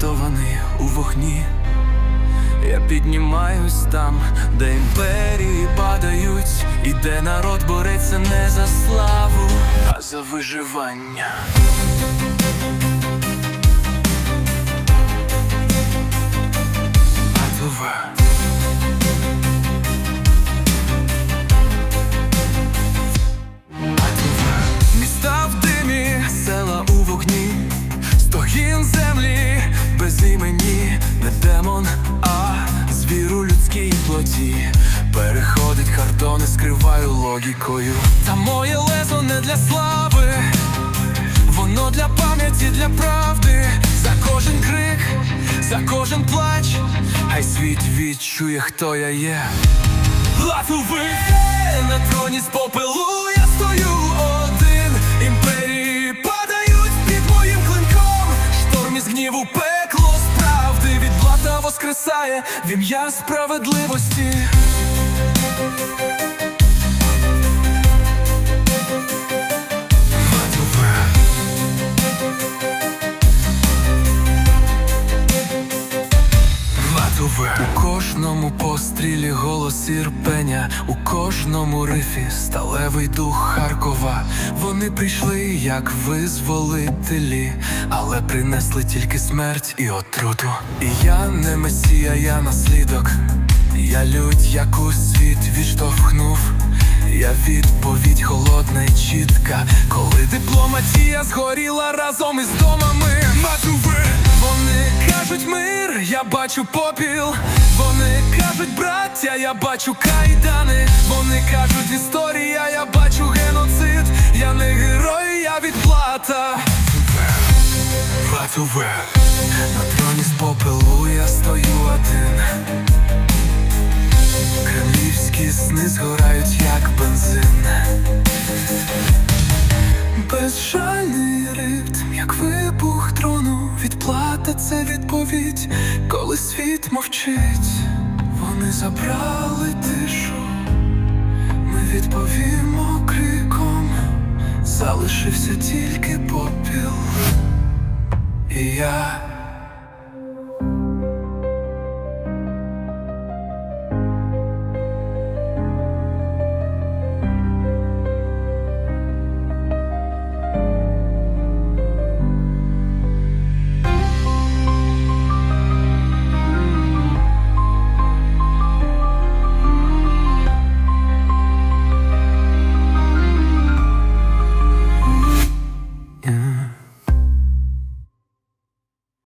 врятований у вогні. Я піднімаюсь там, де імперії падають, і де народ бореться не за славу, а за виживання. Людській. Переходить кордони, скриваю логікою. Та моє лезо не для слави, воно для пам'яті, для правди. За кожен крик, за кожен плач, хай світ відчує, хто я є. Латуви на троні з воскресає в ім'я справедливості. Пострілі голос ірпеня, у кожному рифі сталевий дух Харкова. Вони прийшли як визволителі, але принесли тільки смерть і отруту. І я не месія, я наслідок. Я лють, яку світ відштовхнув. Я відповідь холодна і чітка, коли дипломатія згоріла разом із домами. Я бачу попіл. Вони кажуть, браття, я бачу кайдани. Вони кажуть, історія, я бачу геноцид. Я не герой, я відплата. Ватуве, на троні з попелу я стою один. Кремлівські сни згорають, як бензин. Безжальний ритм, як вибух дрону, відплата це відповідь, коли світ мовчить. Вони забрали тишу, ми відповімо криком, залишився тільки попіл. І я